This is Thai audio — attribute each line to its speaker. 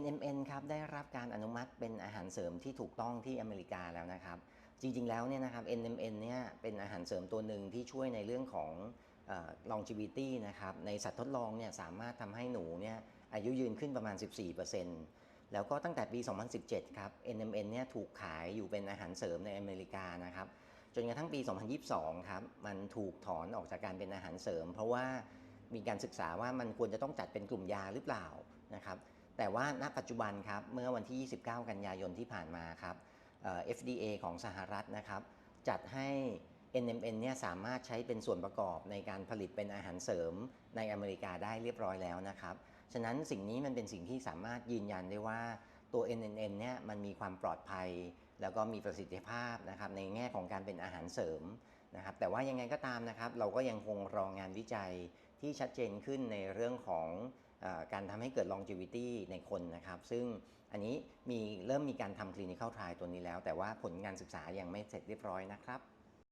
Speaker 1: NMN ครับได้รับการอนุมัติเป็นอาหารเสริมที่ถูกต้องที่อเมริกาแล้วนะครับ จริงๆแล้วเนี่ยนะครับ NMN เนี่ยเป็นอาหารเสริมตัวหนึ่งที่ช่วยในเรื่องของเอ่อ longevity นะครับในสัตว์ทดลองเนี่ยสามารถทำให้หนูเนี่ยอายุยืนขึ้นประมาณ 14%แล้วก็ตั้งแต่ปี 2017 ครับ NMN เนี่ยถูกขายอยู่เป็นอาหารเสริมในอเมริกานะครับจนกระทั่งปี 2022 ครับมันถูกถอนออกจากการเป็นอาหารเสริม เพราะว่ามีการศึกษาว่ามันควรจะต้องจัดเป็นกลุ่มยาหรือเปล่านะครับ แต่ว่าณปัจจุบันครับเมื่อวันที่ 29 กันยายนที่ผ่านมาครับเอ่อ FDA ของสหรัฐนะครับ จัดให้ NMN เนี่ยสามารถใช้เป็นส่วนประกอบในการผลิตเป็นอาหารเสริมในอเมริกาได้เรียบร้อยแล้วนะครับ ฉะนั้นสิ่งนี้มันเป็นสิ่งที่สามารถยืนยันได้ว่าตัว NMN เนี่ยมันมีความปลอดภัย แล้วก็มีประสิทธิภาพนะครับในแง่ของการเป็นอาหารเสริมนะครับแต่ว่ายังไงก็ตามนะครับเราก็ยังคงรองงานวิจัย ที่ชัดเจนขึ้นในเรื่องของออการทำให้เกิด longevity ในคนนะครับ ซึ่งอันนี้มีเริ่มมีการทำ clinical trial ตัวนี้แล้ว แต่ว่าผลงานศึกษายังไม่เสร็จเรียบร้อยนะครับ